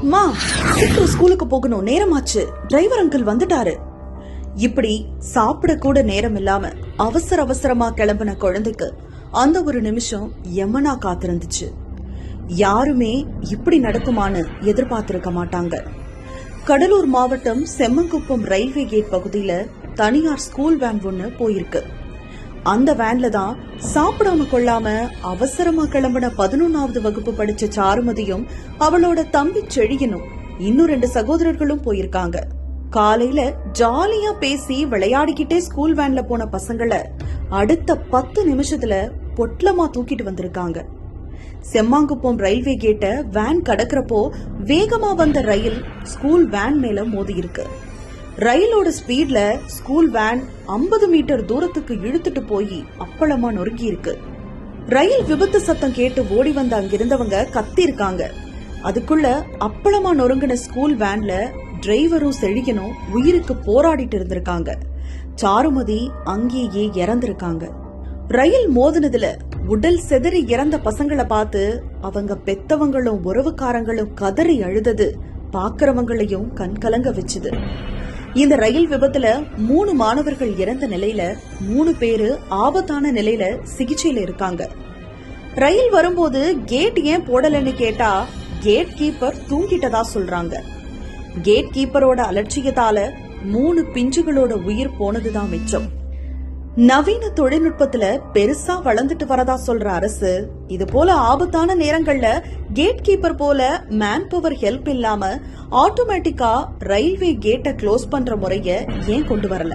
அம்மா சீக்கிரம் ஸ்கூலுக்கு போகணும். நேரமாச்சு. டிரைவர் அங்கிள் வந்துட்டாரு. இப்படி சாப்பிட கூட நேரம் இல்லாம அவசர அவசரமா கிளம்பின குழந்தைக்கு அந்த ஒரு நிமிஷம் யமனா காத்திருந்துச்சு. யாருமே இப்படி நடக்குமான்னு எதிர்பார்த்திருக்க மாட்டாங்க. கடலூர் மாவட்டம் செம்மங்குப்பம் ரயில்வே கேட் பகுதியில தனியார் ஸ்கூல் வேன் ஒன்று போயிருக்கு. அந்த வேன்ல தான் சாப்பிடாம கொள்ளாம அவசரமா கிளம்பின பதினொன்னாவது வகுப்பு படிச்ச சாருமதியும் அவளோட தம்பி செழியனும் இன்னும் ரெண்டு சகோதரர்களும் போயிருக்காங்க. காலையில ஜாலியா பேசி விளையாடிக்கிட்டே ஸ்கூல் வேன்ல போன பசங்களை அடுத்த பத்து நிமிஷத்துல பொட்லமா தூக்கிட்டு வந்திருக்காங்க. செம்மாங்குப்பம் ரயில்வே கேட்ட வேன் கடக்கிறப்போ வேகமா வந்த ரயில் ஸ்கூல் வேன் மேல மோதி இருக்கு ரயிலோட ஸ்பீட்ல ஸ்கூல் வேன் 50 மீட்டர் தூரத்துக்கு இழுத்துட்டு போய் அப்பளமா நொறுங்கி இருக்கு ரயில் விபத்து சத்தம் கேட்டு ஓடி வந்த அங்கிருந்தவங்க கத்தி இருக்காங்க அதுக்குள்ள அப்பளமா நொறுங்கின ஸ்கூல் வேன்ல டிரைவரும் செழியனும் உயிருக்கு போராடிட்டு இருந்திருக்காங்க. சாருமதி அங்கேயே இறந்திருக்காங்க. ரயில் மோதினதுல உடல் செதறி இறந்த பசங்களை பார்த்து அவங்க பெத்தவங்களும் உறவுக்காரங்களும் கதறி அழுதது. பாக்குறவங்களையும் கண்கலங்க வச்சுது. இந்த ரயில் விபத்துல மூணு மாணவர்கள் இறந்த நிலையில மூணு பேரு ஆபத்தான நிலையில சிகிச்சையில இருக்காங்க. ரயில் வரும்போது கேட் ஏன் போடலன்னு கேட்டா கேட் கீப்பர் தூங்கிட்டதா சொல்றாங்க. கேட் கீப்பரோட அலட்சியத்தால மூணு பிஞ்சுகளோட உயிர் போனதுதான் மிச்சம். நவீன தொழில்நுட்பத்துல பெருசா வளர்ந்துட்டு வரதா சொல்ற அரசு இது போல ஆபத்தான நேரங்கள்ல கேட் கீப்பர் போல மேன் பவர் ஹெல்ப் இல்லாம ஆட்டோமேட்டிக்கா ரயில்வே கேட்டை க்ளோஸ் பண்ற முறைய ஏன் கொண்டு வரல?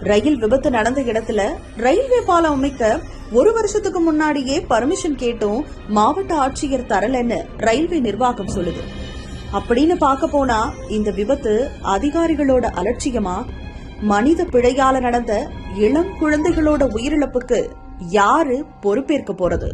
ரயில் விபத்து நடந்த இடத்துல ரயில்வே பாலம் அமைக்க ஒரு வருஷத்துக்கு முன்னாடியே பர்மிஷன் கேட்டும் மாவட்ட ஆட்சியர் தரலன்னு ரயில்வே நிர்வாகம் சொல்லுது. அப்படின்னு பார்க்க போனா இந்த விபத்து அதிகாரிகளோட அலட்சியமா? மனித பிழையால நடந்த இளம் குழந்தைகளோட உயிரிழப்புக்கு யாரு பொறுப்பேற்க போறது?